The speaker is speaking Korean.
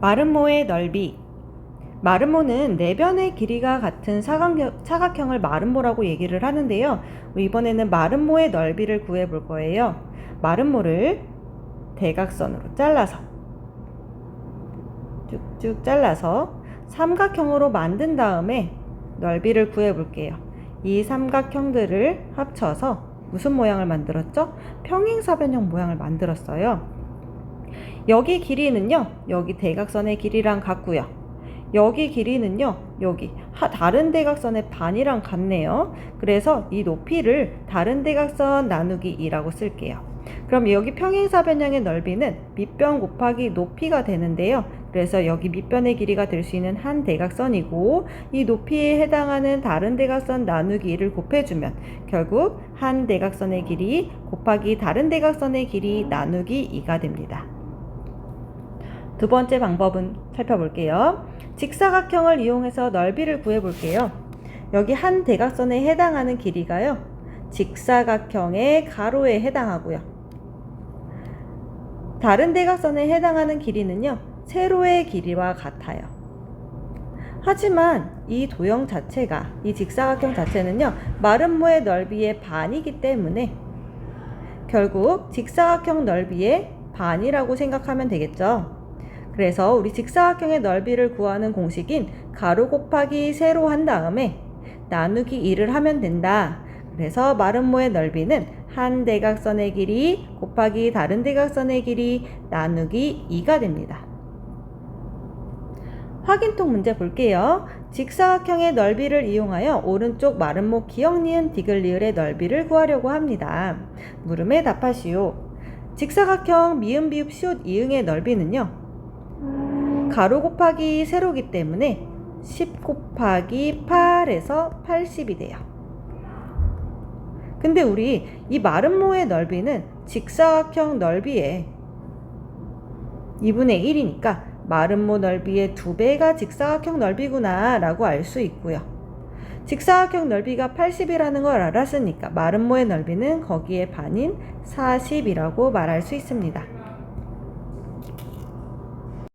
마름모의 넓이. 마름모는 내변의 길이가 같은 사각형, 사각형 을 마름모라고 얘기를 하는데요. 이번에는 마름모의 넓이를 구해 볼 거예요. 마름모를 대각선으로 잘라서 쭉쭉 잘라서 삼각형으로 만든 다음에 넓이를 구해 볼게요. 이 삼각형들을 합쳐서 무슨 모양을 만들었죠? 평행사변형 모양을 만들었어요. 여기 길이는요, 여기 대각선의 길이랑 같고요. 여기 길이는요, 여기 하- 다른 대각선의 반이랑 같네요. 그래서 이 높이를 다른 대각선 나누기 2라고 쓸게요. 그럼 여기 평행사변형의 넓이는 밑변 곱하기 높이가 되는데요. 그래서 여기 밑변의 길이가 될 수 있는 한 대각선이고 이 높이에 해당하는 다른 대각선 나누기 2를 곱해주면 결국 한 대각선의 길이 곱하기 다른 대각선의 길이 나누기 2가 됩니다. 두 번째 방법은 살펴볼게요. 직사각형을 이용해서 넓이를 구해볼게요. 여기 한 대각선에 해당하는 길이가요. 직사각형의 가로에 해당하고요. 다른 대각선에 해당하는 길이는요. 세로의 길이와 같아요. 하지만 이 도형 자체가 이 직사각형 자체는요. 마름모의 넓이의 반이기 때문에 결국 직사각형 넓이의 반이라고 생각하면 되겠죠. 그래서 우리 직사각형의 넓이를 구하는 공식인 가로 곱하기 세로 한 다음에 나누기 2를 하면 된다. 그래서 마름모의 넓이는 한 대각선의 길이 곱하기 다른 대각선의 길이 나누기 2가 됩니다. 확인통 문제 볼게요. 직사각형의 넓이를 이용하여 오른쪽 마름모 기역 니은 디귿 리을의 넓이를 구하려고 합니다. 물음에 답하시오. 직사각형 미음 비읍 시옷 이응의 넓이는요. 가로 곱하기 세로기 때문에 10 곱하기 8에서 80이 돼요. 근데 우리 이 마름모의 넓이는 직사각형 넓이의 2분의 1이니까 마름모 넓이의 2배가 직사각형 넓이구나 라고 알 수 있고요. 직사각형 넓이가 80이라는 걸 알았으니까 마름모의 넓이는 거기에 반인 40이라고 말할 수 있습니다.